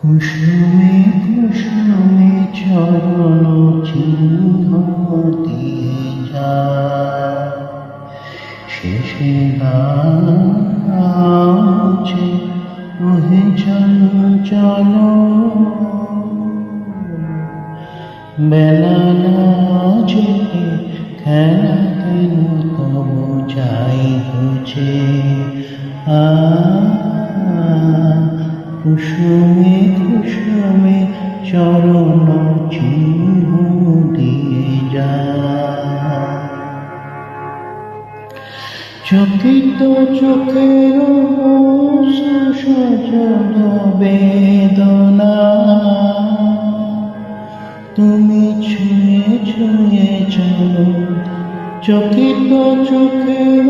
কুসুমে কুসুমে চরণ চিহ্ন শেষে চল চলো বেলা না যেতে খেলা কেন তব আ কুসুমে কুসুমে চরণ চিহ্ন দিয়ে যা চকিত চোখের সজল বেদনা। চকিত চোখের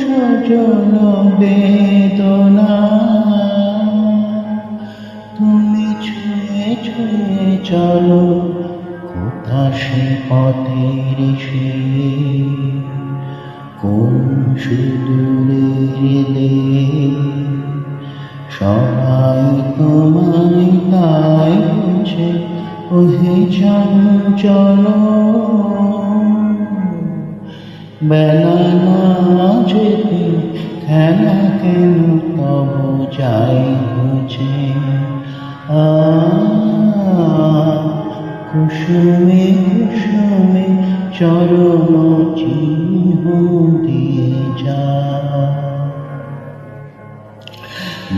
সজল বেদনা। তুমি ছুঁয়ে ছুঁয়ে চলো, কোথা সে পথের সে কোন সুদূরের সবাই তোমায় তাই বুঝে ওহে চঞ্চল। বেলা না যেতে খেলা কেন তব যাই বুঝে? কুসুমে কুসুমে চরণ চিহ্ন দিয়ে যা।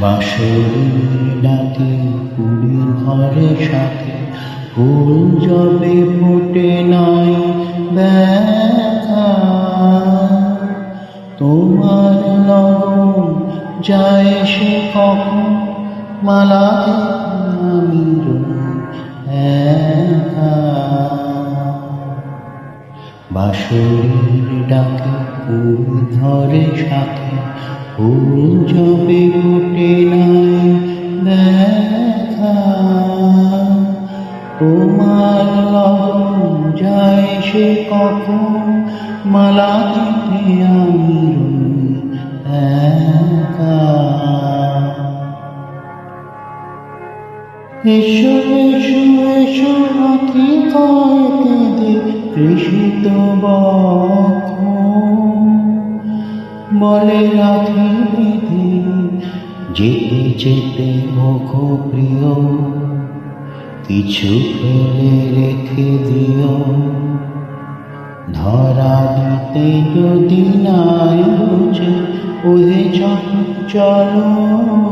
বাঁশরি ডাকে পুরী ঘরে সাথে ফুল জবে ফুটে। যায় সে কখন? মালা আমি একা। বাঁশরির ডাকে ফুল ধরে সাথে, ফুল জবে ফুটে নাই তোমার লগন যায় সে কখন? মালা আমি এসো এসো এসো আখি কয় কেঁদে কৃষিত বলে রাখি বিধি, যেতে যেতে মুখ প্রিয়, কিছু ফেলে রেখে দিও। ধরা দিতে যদি নাই বুঝে, ওহে চলো।